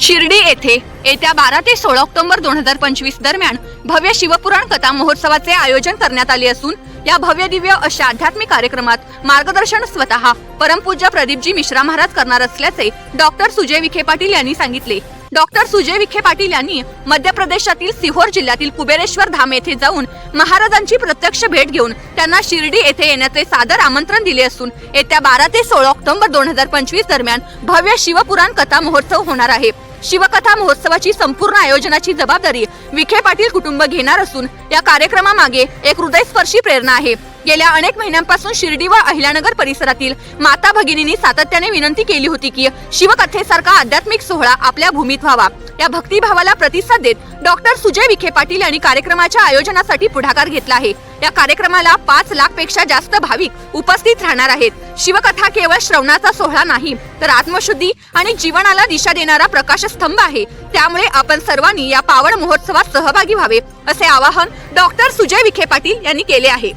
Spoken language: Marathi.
शिर्डी येथे येत्या बारा ते सोळा ऑक्टोबर दोन हजार पंचवीस दरम्यान भव्य शिवपुराण कथा महोत्सवाचे आयोजन करण्यात आले असून या भव्य दिव्य अशा आध्यात्मिक कार्यक्रमात मार्गदर्शन स्वतः परमपूज्य प्रदीपजी मिश्रा महाराज करणार असल्याचे डॉक्टर सुजय विखे पाटील यांनी सांगितले. डॉक्टर सुजय विखे पाटील यांनी मध्य प्रदेशातील सिहोर जिल्ह्यातील कुबेरेश्वर धाम येथे जाऊन महाराजांची प्रत्यक्ष भेट घेऊन त्यांना शिर्डी येथे येण्याचे सादर आमंत्रण दिले असून येत्या बारा ते सोळा ऑक्टोबर दोन हजार पंचवीस दरम्यान भव्य शिवपुराण कथा महोत्सव होणार आहे. शिवकथा महोत्सवाची संपूर्ण आयोजनाची जबाबदारी विखे पाटील कुटुंब घेणार असून या कार्यक्रमामागे एक हृदयस्पर्शी प्रेरणा आहे. गेल्या अनेक महिन्यांपासून शिर्डी व अहिल्यानगर परिसरातील माता भगिनींनी सातत्याने विनंती केली होती की शिवकथेसारखा आध्यात्मिक सोहळा आपल्या भूमीत व्हावा. या भक्तिभावाला प्रतिसाद देत डॉक्टर सुजय विखे पाटील यांनी कार्यक्रमाच्या आयोजनासाठी पुढाकार घेतला आहे. या कार्यक्रमाला पाच लाखपेक्षा जास्त भाविक उपस्थित राहणार आहेत. शिवकथा केवळ श्रवणाचा सोहळा नाही तर आत्मशुद्धी आणि जीवनाला दिशा देणारा प्रकाशस्तंभ आहे. त्यामुळे आपण सर्वांनी या पावन महोत्सवात सहभागी व्हावे असे आवाहन डॉक्टर सुजय विखे पाटील यांनी केले आहे.